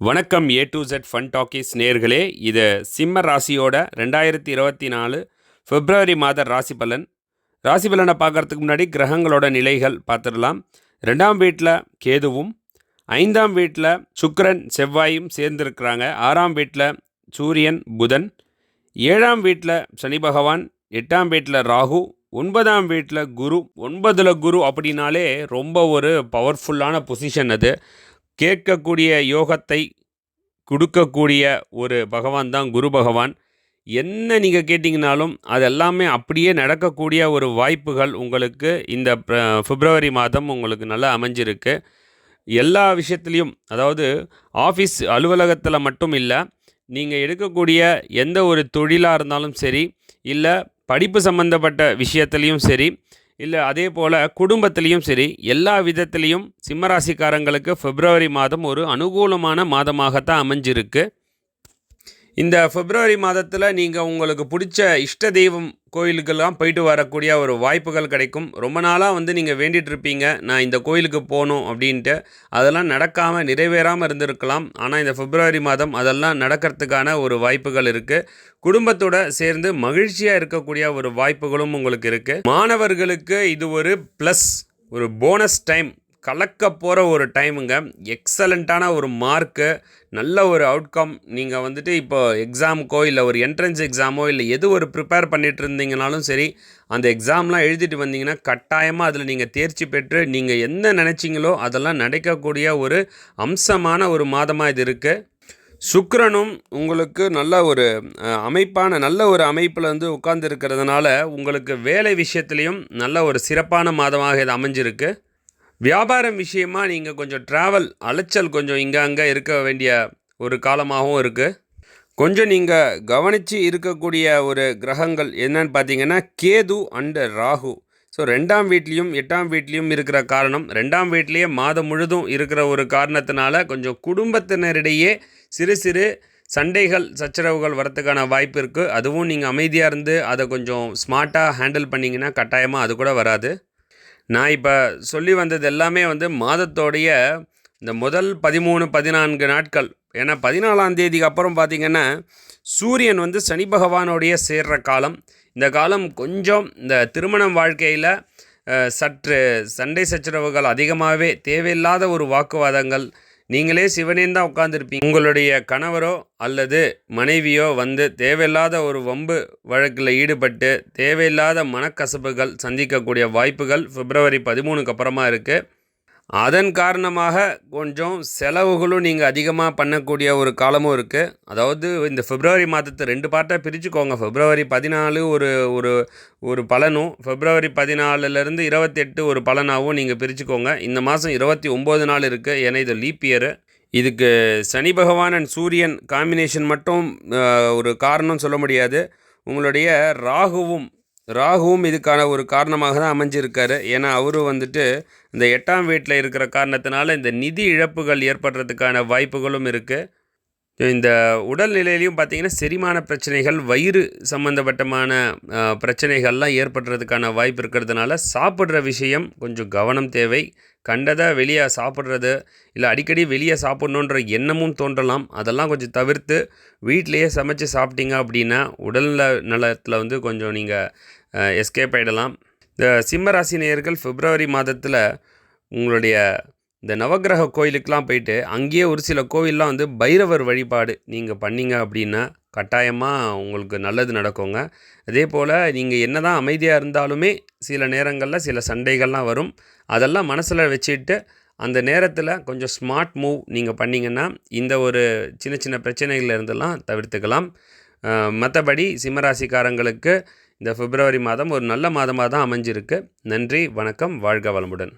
வணக்கம் A to Z fun talkies நேர்களே இது சிம்ம ராசியோட ரெண்டாயிரத்தி இருபத்தி நாலு பிப்ரவரி மாத ராசி பலன். ராசி பலனை பார்க்கறதுக்கு முன்னாடி கிரகங்களோட நிலைகள் பார்த்துடலாம். ரெண்டாம் வீட்டில் கேதுவும் ஐந்தாம் வீட்டில் சுக்கரன் செவ்வாயும் சேர்ந்துருக்கிறாங்க. ஆறாம் வீட்டில் சூரியன் புதன் ஏழாம் வீட்டில் சனி பகவான் எட்டாம் வீட்டில் ராகு ஒன்பதாம் வீட்டில் குரு. ஒன்பதில் குரு அப்படின்னாலே ரொம்ப ஒரு பவர்ஃபுல்லான பொசிஷன் அது. கேட்கக்கூடிய யோகத்தை கொடுக்கக்கூடிய ஒரு பகவான் தான் குரு பகவான். என்ன நீங்கள் கேட்டிங்கனாலும் அது எல்லாமே அப்படியே நடக்கக்கூடிய ஒரு வாய்ப்புகள் உங்களுக்கு இந்த பிப்ரவரி மாதம் உங்களுக்கு நல்லா அமைஞ்சிருக்கு. எல்லா விஷயத்துலேயும் அதாவது ஆஃபீஸ் அலுவலகத்தில் மட்டும் இல்லை நீங்கள் எடுக்கக்கூடிய எந்த ஒரு தொழிலாக இருந்தாலும் சரி இல்லை படிப்பு சம்மந்தப்பட்ட விஷயத்துலேயும் சரி இல்லை அதே போல் குடும்பத்திலையும் சரி எல்லா விதத்திலையும் சிம்மராசிக்காரங்களுக்கு பிப்ரவரி மாதம் ஒரு அனுகூலமான மாதமாகத்தான் அமைஞ்சிருக்கு. இந்த பிப்ரவரி மாதத்தில் நீங்கள் உங்களுக்கு பிடிச்ச இஷ்ட தெய்வம் கோயிலுக்கெல்லாம் போயிட்டு வரக்கூடிய ஒரு வாய்ப்புகள் கிடைக்கும். ரொம்ப நாளாக வந்து நீங்கள் வேண்டிகிட்ருப்பீங்க நான் இந்த கோயிலுக்கு போகணும் அப்படின்ட்டு. அதெல்லாம் நடக்காமல் நிறைவேறாமல் இருந்திருக்கலாம். ஆனால் இந்த பிப்ரவரி மாதம் அதெல்லாம் நடக்கிறதுக்கான ஒரு வாய்ப்புகள் இருக்குது குடும்பத்தோட சேர்ந்து மகிழ்ச்சியாக இருக்கக்கூடிய ஒரு வாய்ப்புகளும் உங்களுக்கு இருக்குது மாணவர்களுக்கு இது ஒரு ப்ளஸ் ஒரு போனஸ் டைம் கலக்க போகிற ஒரு டைமுங்க எக்ஸலண்ட்டான ஒரு மார்க்கு நல்ல ஒரு அவுட்கம் நீங்கள் வந்துட்டு இப்போ எக்ஸாமுக்கோ இல்லை ஒரு என்ட்ரன்ஸ் எக்ஸாமோ இல்லை எது ஒரு ப்ரிப்பேர் பண்ணிகிட்டு இருந்தீங்கனாலும் சரி அந்த எக்ஸாம்லாம் எழுதிட்டு வந்தீங்கன்னா கட்டாயமாக அதில் நீங்கள் தேர்ச்சி பெற்று நீங்கள் என்ன நினச்சிங்களோ அதெல்லாம் நடக்கக்கூடிய ஒரு அம்சமான ஒரு மாதமாக இது இருக்குது சுக்கரனும் உங்களுக்கு நல்ல ஒரு அமைப்பான நல்ல ஒரு அமைப்பில் வந்து உட்கார்ந்து இருக்கிறதுனால உங்களுக்கு வேலை விஷயத்துலேயும் நல்ல ஒரு சிறப்பான மாதமாக இது அமைஞ்சிருக்கு. வியாபாரம் விஷயமா நீங்கள் கொஞ்சம் ட்ராவல் அலைச்சல் கொஞ்சம் இங்கே அங்கே இருக்க வேண்டிய ஒரு காலமாகவும் இருக்குது கொஞ்சம் நீங்கள் கவனித்து இருக்கக்கூடிய ஒரு கிரகங்கள் என்னன்னு பார்த்தீங்கன்னா கேது அண்டு ராகு. ஸோ ரெண்டாம் வீட்லேயும் எட்டாம் வீட்லேயும் இருக்கிற காரணம் ரெண்டாம் வீட்லேயே மாதம் முழுதும் இருக்கிற ஒரு காரணத்தினால கொஞ்சம் குடும்பத்தினரிடையே சிறு சிறு சண்டைகள் சச்சரவுகள் வரத்துக்கான வாய்ப்பு இருக்குது அதுவும் நீங்கள் அமைதியாக இருந்து அதை கொஞ்சம் ஸ்மார்ட்டாக ஹேண்டில் பண்ணிங்கன்னா கட்டாயமாக அது கூட வராது. நான் இப்போ சொல்லி வந்தது எல்லாமே வந்து மாதத்தோடைய இந்த முதல் பதிமூணு பதினான்கு நாட்கள். ஏன்னா பதினாலாம் தேதிக்கு அப்புறம் பார்த்திங்கன்னா சூரியன் வந்து சனி பகவானோடைய சேர்ற காலம். இந்த காலம் கொஞ்சம் இந்த திருமணம் வாழ்க்கையில் சற்று சண்டை சச்சரவுகள் அதிகமாகவே தேவையில்லாத ஒரு வாக்குவாதங்கள் நீங்களே சிவனேன் தான் உட்காந்துருப்பீங்க உங்களுடைய கணவரோ அல்லது மனைவியோ வந்து தேவையில்லாத ஒரு வம்பு வழக்கில் ஈடுபட்டு தேவையில்லாத மனக்கசப்புகள் சந்திக்கக்கூடிய வாய்ப்புகள் பிப்ரவரி பதிமூணுக்கு அப்புறமா இருக்குது அதன் காரணமாக கொஞ்சம் செலவுகளும் நீங்கள் அதிகமாக பண்ணக்கூடிய ஒரு காலமும் இருக்குது அதாவது இந்த பிப்ரவரி மாதத்தை ரெண்டு பார்ட்டாக பிரிச்சுக்கோங்க. பிப்ரவரி பதினாலு ஒரு ஒரு ஒரு பலனும் பிப்ரவரி பதினாலுலேருந்து இருபத்தெட்டு ஒரு பலனாகவும் நீங்கள் பிரிச்சுக்கோங்க. இந்த மாதம் இருபத்தி ஒம்பது நாள் இருக்குது ஏன்னா இது லீப் இயரு இதுக்கு சனி பகவான் அண்ட் சூரியன் காம்பினேஷன் மட்டும் ஒரு காரணம் சொல்ல முடியாது. உங்களுடைய ராகுவும் ராகுவும் இதுக்கான ஒரு காரணமாக தான் அமைஞ்சிருக்காரு. ஏன்னா அவரும் வந்துட்டு இந்த எட்டாம் வீட்டில் இருக்கிற காரணத்தினால இந்த நிதி இழப்புகள் ஏற்படுறதுக்கான வாய்ப்புகளும் இருக்குது இந்த உடல்நிலையிலையும் பார்த்தீங்கன்னா செரிமான பிரச்சனைகள் வயிறு சம்மந்தப்பட்டமான பிரச்சனைகள்லாம் ஏற்படுறதுக்கான வாய்ப்பு இருக்கிறதுனால சாப்பிட்ற விஷயம் கொஞ்சம் கவனம் தேவை. கண்டதை வெளியே சாப்பிட்றது இல்லை அடிக்கடி வெளியே சாப்பிட்ணுன்ற எண்ணமும் தோன்றலாம். அதெல்லாம் கொஞ்சம் தவிர்த்து வீட்டிலையே சமைச்சு சாப்பிட்டீங்க அப்படின்னா உடல்நல நலத்தில் வந்து கொஞ்சம் நீங்கள் எஸ்கேப் ஆகிடலாம் இந்த சிம்மராசி நேயர்கள் பிப்ரவரி மாதத்தில் உங்களுடைய இந்த நவக்கிரக கோயிலுக்கெலாம் போயிட்டு அங்கேயே ஒரு சில கோவில்லாம் வந்து பைரவர் வழிபாடு நீங்கள் பண்ணீங்க அப்படின்னா கட்டாயமாக உங்களுக்கு நல்லது நடக்குங்க. அதே போல் நீங்கள் என்ன தான் அமைதியாக இருந்தாலுமே சில நேரங்களில் சில சண்டைகள்லாம் வரும். அதெல்லாம் மனசில் வச்சுட்டு அந்த நேரத்தில் கொஞ்சம் ஸ்மார்ட் மூவ் நீங்கள் பண்ணிங்கன்னா இந்த ஒரு சின்ன சின்ன பிரச்சனைகள் இருந்தெல்லாம் தவிர்த்துக்கலாம். மற்றபடி சிம்மராசிக்காரங்களுக்கு இந்த பிப்ரவரி மாதம் ஒரு நல்ல மாதமாக தான் அமைஞ்சிருக்கு. நன்றி வணக்கம் வாழ்க வளமுடன்.